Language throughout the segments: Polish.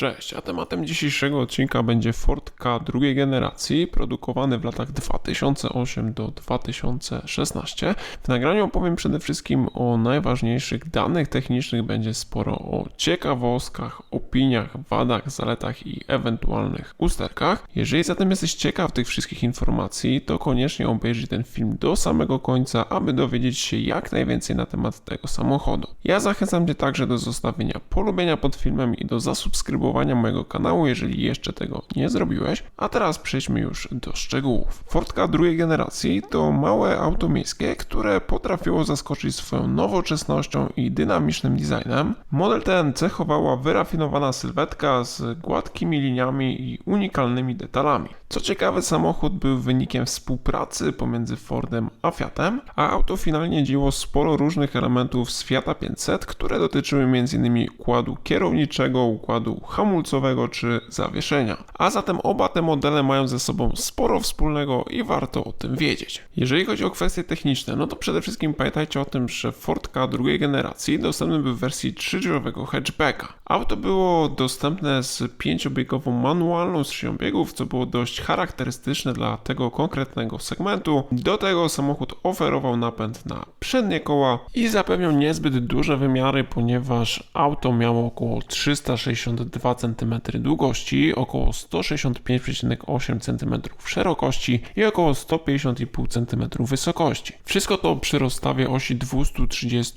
Cześć, a tematem dzisiejszego odcinka będzie Ford K drugiej generacji, produkowany w latach 2008 do 2016. W nagraniu opowiem przede wszystkim o najważniejszych danych technicznych, będzie sporo o ciekawostkach, opiniach, wadach, zaletach i ewentualnych usterkach. Jeżeli zatem jesteś ciekaw tych wszystkich informacji, to koniecznie obejrzyj ten film do samego końca, aby dowiedzieć się jak najwięcej na temat tego samochodu. Ja zachęcam Cię także do zostawienia polubienia pod filmem i do zasubskrybowania mojego kanału, jeżeli jeszcze tego nie zrobiłeś. A teraz przejdźmy już do szczegółów. Fordka drugiej generacji to małe auto miejskie, które potrafiło zaskoczyć swoją nowoczesnością i dynamicznym designem. Model ten cechowała wyrafinowana sylwetka z gładkimi liniami i unikalnymi detalami. Co ciekawe, samochód był wynikiem współpracy pomiędzy Fordem a Fiatem, a auto finalnie dzieliło sporo różnych elementów z Fiata 500, które dotyczyły m.in. układu kierowniczego, układu hamulcowego czy zawieszenia. A zatem oba te modele mają ze sobą sporo wspólnego i warto o tym wiedzieć. Jeżeli chodzi o kwestie techniczne, no to przede wszystkim pamiętajcie o tym, że Ford K drugiej generacji dostępny był w wersji trzydrzwiowego hatchbacka. Auto było dostępne z pięciobiegową manualną skrzynią biegów, co było dość charakterystyczne dla tego konkretnego segmentu. Do tego samochód oferował napęd na przednie koła i zapewniał niezbyt duże wymiary, ponieważ auto miało około 362 cm długości, około 165,8 cm szerokości i około 150,5 cm wysokości. Wszystko to przy rozstawie osi 230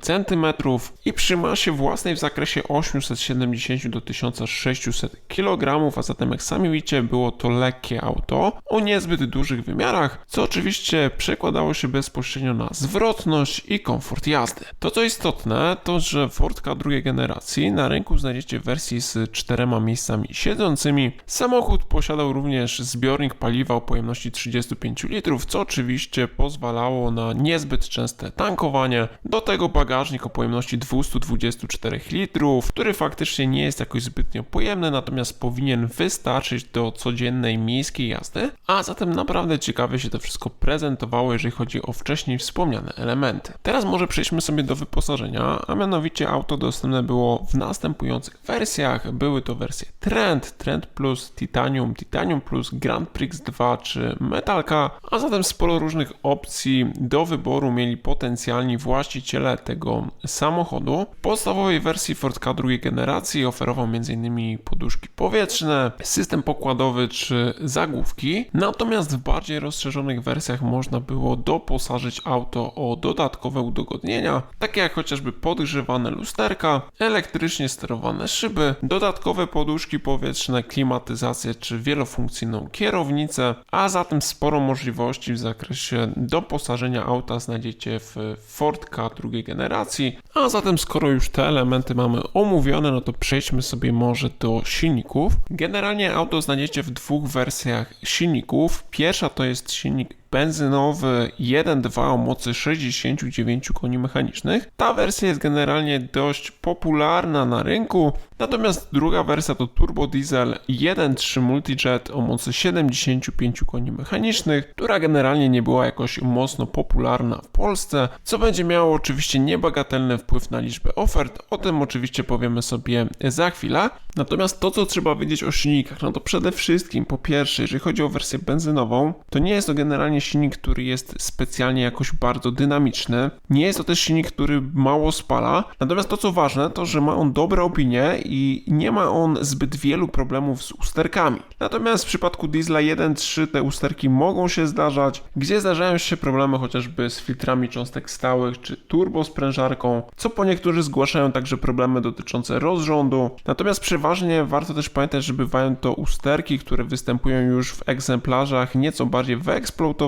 cm i przy masie własnej w zakresie 870 do 1600 kg, a zatem jak sami widzicie było to lekkie auto o niezbyt dużych wymiarach, co oczywiście przekładało się bezpośrednio na zwrotność i komfort jazdy. To co istotne, to że Ford Ka drugiej generacji na rynku znajdziecie wersji z czterema miejscami siedzącymi. Samochód posiadał również zbiornik paliwa o pojemności 35 litrów, co oczywiście pozwalało na niezbyt częste tankowanie. Do tego bagażnik o pojemności 224 litrów, który faktycznie nie jest jakoś zbytnio pojemny, natomiast powinien wystarczyć do codziennej miejskiej jazdy. A zatem naprawdę ciekawie się to wszystko prezentowało, jeżeli chodzi o wcześniej wspomniane elementy. Teraz może przejdźmy sobie do wyposażenia, a mianowicie auto dostępne było w następujących wersjach. Były to wersje Trend, Trend Plus, Titanium, Titanium Plus, Grand Prix 2 czy Metalka, a zatem sporo różnych opcji do wyboru mieli potencjalni właściciele tego samochodu. W podstawowej wersji Ford Ka drugiej generacji oferował m.in. poduszki powietrzne, system pokładowy czy zagłówki, natomiast w bardziej rozszerzonych wersjach można było doposażyć auto o dodatkowe udogodnienia, takie jak chociażby podgrzewane lusterka, elektrycznie sterowane szyby, dodatkowe poduszki powietrzne, klimatyzację czy wielofunkcyjną kierownicę, a zatem sporo możliwości w zakresie doposażenia auta znajdziecie w Ford Ka drugiej generacji. A zatem skoro już te elementy mamy omówione, no to przejdźmy sobie może do silników. Generalnie auto znajdziecie w dwóch wersjach silników. Pierwsza to jest silnik benzynowy 1.2 o mocy 69 koni mechanicznych. Ta wersja jest generalnie dość popularna na rynku, natomiast druga wersja to turbo diesel 1.3 multijet o mocy 75 koni mechanicznych, która generalnie nie była jakoś mocno popularna w Polsce, co będzie miało oczywiście niebagatelny wpływ na liczbę ofert. O tym oczywiście powiemy sobie za chwilę. Natomiast to, co trzeba wiedzieć o silnikach, no to przede wszystkim, po pierwsze, jeżeli chodzi o wersję benzynową, to nie jest to generalnie silnik, który jest specjalnie jakoś bardzo dynamiczny. Nie jest to też silnik, który mało spala. Natomiast to, co ważne, to, że ma on dobre opinie i nie ma on zbyt wielu problemów z usterkami. Natomiast w przypadku diesla 1.3 te usterki mogą się zdarzać, gdzie zdarzają się problemy chociażby z filtrami cząstek stałych czy turbosprężarką, co po niektórzy zgłaszają także problemy dotyczące rozrządu. Natomiast przeważnie warto też pamiętać, że bywają to usterki, które występują już w egzemplarzach nieco bardziej wyeksploatowanych.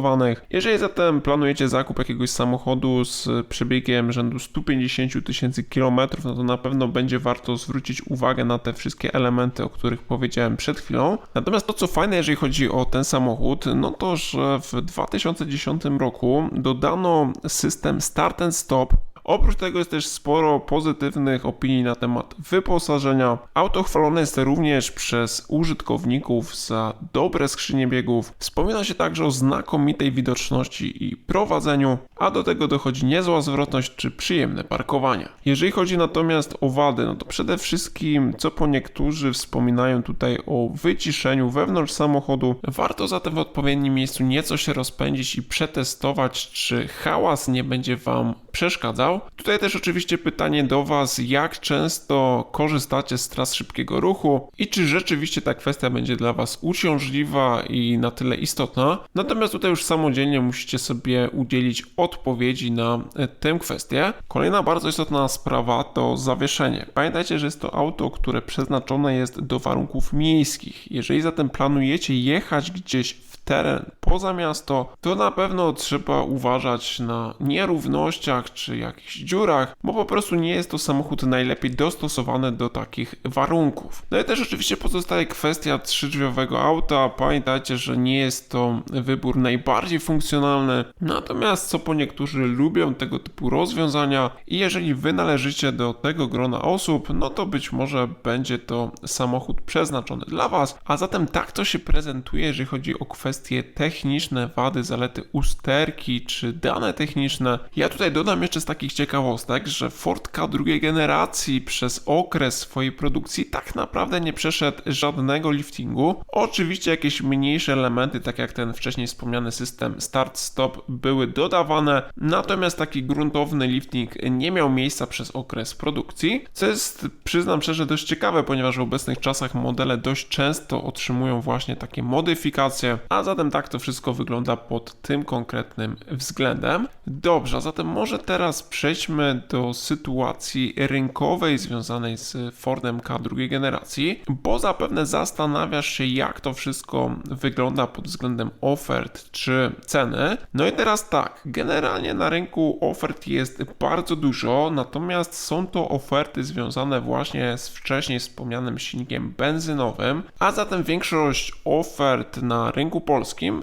Jeżeli zatem planujecie zakup jakiegoś samochodu z przebiegiem rzędu 150 tysięcy kilometrów, no to na pewno będzie warto zwrócić uwagę na te wszystkie elementy, o których powiedziałem przed chwilą. Natomiast to, co fajne, jeżeli chodzi o ten samochód, no to, że w 2010 roku dodano system Start and Stop Oprócz tego jest też sporo pozytywnych opinii na temat wyposażenia. Auto chwalone jest również przez użytkowników za dobre skrzynie biegów. Wspomina się także o znakomitej widoczności i prowadzeniu, a do tego dochodzi niezła zwrotność czy przyjemne parkowanie. Jeżeli chodzi natomiast o wady, no to przede wszystkim, co po niektórzy wspominają tutaj o wyciszeniu wewnątrz samochodu, warto zatem w odpowiednim miejscu nieco się rozpędzić i przetestować, czy hałas nie będzie Wam przeszkadzał. Tutaj też oczywiście pytanie do Was, jak często korzystacie z tras szybkiego ruchu i czy rzeczywiście ta kwestia będzie dla Was uciążliwa i na tyle istotna. Natomiast tutaj już samodzielnie musicie sobie udzielić odpowiedzi na e, tę kwestię. Kolejna bardzo istotna sprawa to zawieszenie. Pamiętajcie, że jest to auto, które przeznaczone jest do warunków miejskich. Jeżeli zatem planujecie jechać gdzieś teren poza miasto, to na pewno trzeba uważać na nierównościach czy jakichś dziurach, bo po prostu nie jest to samochód najlepiej dostosowany do takich warunków. No i też oczywiście pozostaje kwestia trzydrzwiowego auta. Pamiętajcie, że nie jest to wybór najbardziej funkcjonalny, natomiast co po niektórzy lubią tego typu rozwiązania i jeżeli wy należycie do tego grona osób, no to być może będzie to samochód przeznaczony dla was, a zatem tak to się prezentuje, jeżeli chodzi o kwestie techniczne, wady, zalety usterki czy dane techniczne. Ja tutaj dodam jeszcze z takich ciekawostek, że Ford K drugiej generacji przez okres swojej produkcji tak naprawdę nie przeszedł żadnego liftingu. Oczywiście jakieś mniejsze elementy, tak jak ten wcześniej wspomniany system start-stop były dodawane, natomiast taki gruntowny lifting nie miał miejsca przez okres produkcji, co jest przyznam szczerze dość ciekawe, ponieważ w obecnych czasach modele dość często otrzymują właśnie takie modyfikacje, a zatem tak to wszystko wygląda pod tym konkretnym względem. Dobrze, a zatem może teraz przejdźmy do sytuacji rynkowej związanej z Fordem K drugiej generacji, bo zapewne zastanawiasz się, jak to wszystko wygląda pod względem ofert czy ceny. No i teraz tak, generalnie na rynku ofert jest bardzo dużo, natomiast są to oferty związane właśnie z wcześniej wspomnianym silnikiem benzynowym, a zatem większość ofert na rynku polskim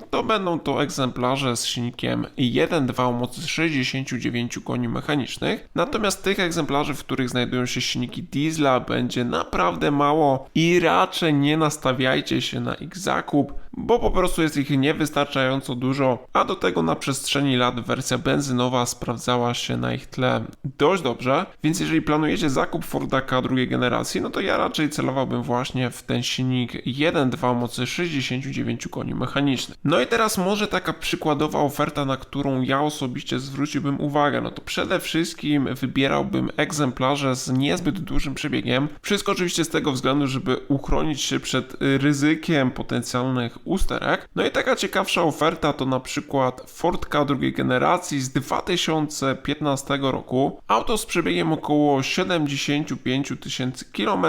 to będą to egzemplarze z silnikiem 1.2 o mocy 69 koni mechanicznych. Natomiast tych egzemplarzy, w których znajdują się silniki diesla, będzie naprawdę mało i raczej nie nastawiajcie się na ich zakup, bo po prostu jest ich niewystarczająco dużo, a do tego na przestrzeni lat wersja benzynowa sprawdzała się na ich tle dość dobrze, więc jeżeli planujecie zakup Forda K drugiej generacji, no to ja raczej celowałbym właśnie w ten silnik 1.2 o mocy 69 koni mechanicznych. No i teraz może taka przykładowa oferta, na którą ja osobiście zwróciłbym uwagę, no to przede wszystkim wybierałbym egzemplarze z niezbyt dużym przebiegiem. Wszystko oczywiście z tego względu, żeby uchronić się przed ryzykiem potencjalnych usterek. No i taka ciekawsza oferta to na przykład Ford K drugiej generacji z 2015 roku. Auto z przebiegiem około 75 tysięcy km.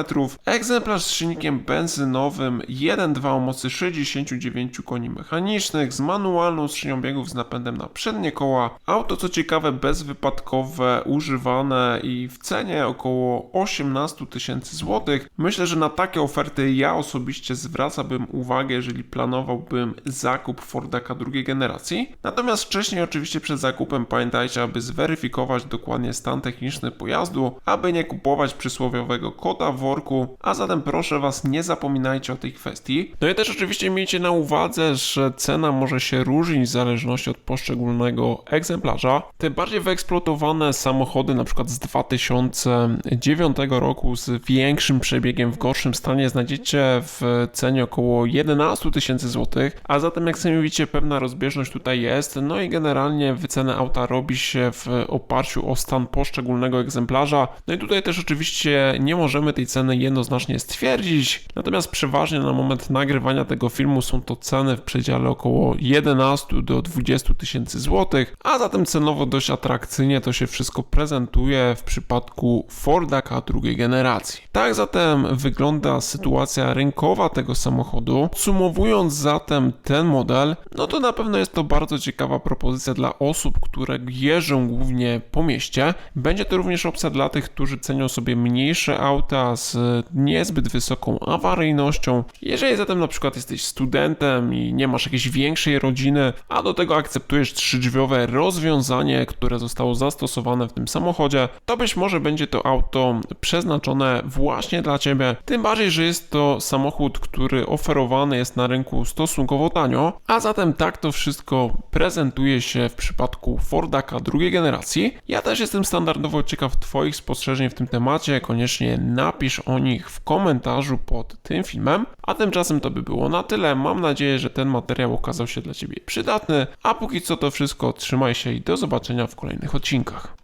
Egzemplarz z silnikiem benzynowym 1.2 o mocy 69 koni mechanicznych z manualną skrzynią biegów z napędem na przednie koła. Auto co ciekawe bezwypadkowe, używane i w cenie około 18 tysięcy złotych. Myślę, że na takie oferty ja osobiście zwracałbym uwagę, jeżeli planowałbym zakup Forda K drugiej generacji. Natomiast wcześniej oczywiście przed zakupem pamiętajcie, aby zweryfikować dokładnie stan techniczny pojazdu, aby nie kupować przysłowiowego kota w worku, a zatem proszę Was nie zapominajcie o tej kwestii. No i też oczywiście miejcie na uwadze, że cena może się różnić w zależności od poszczególnego egzemplarza. Tym bardziej wyeksploatowane samochody np. z 2009 roku z większym przebiegiem w gorszym stanie znajdziecie w cenie około 11 tysięcy złotych, a zatem jak sami widzicie pewna rozbieżność tutaj jest, no i generalnie wycenę auta robi się w oparciu o stan poszczególnego egzemplarza, no i tutaj też oczywiście nie możemy tej ceny jednoznacznie stwierdzić, natomiast przeważnie na moment nagrywania tego filmu są to ceny w przedziale około 11 do 20 tysięcy złotych, a zatem cenowo dość atrakcyjnie to się wszystko prezentuje w przypadku Forda K drugiej generacji. Tak zatem wygląda sytuacja rynkowa tego samochodu. Podsumowując zatem ten model, no to na pewno jest to bardzo ciekawa propozycja dla osób, które jeżdżą głównie po mieście. Będzie to również opcja dla tych, którzy cenią sobie mniejsze auta z niezbyt wysoką awaryjnością. Jeżeli zatem na przykład jesteś studentem i nie masz jakiejś większej rodziny, a do tego akceptujesz trzydrzwiowe rozwiązanie, które zostało zastosowane w tym samochodzie, to być może będzie to auto przeznaczone właśnie dla Ciebie. Tym bardziej, że jest to samochód, który oferowany jest na rynku stosunkowo tanio, a zatem tak to wszystko prezentuje się w przypadku Forda K drugiej generacji. Ja też jestem standardowo ciekaw Twoich spostrzeżeń w tym temacie, koniecznie napisz o nich w komentarzu pod tym filmem. A tymczasem to by było na tyle. Mam nadzieję, że ten materiał okazał się dla Ciebie przydatny. A póki co to wszystko, trzymaj się i do zobaczenia w kolejnych odcinkach.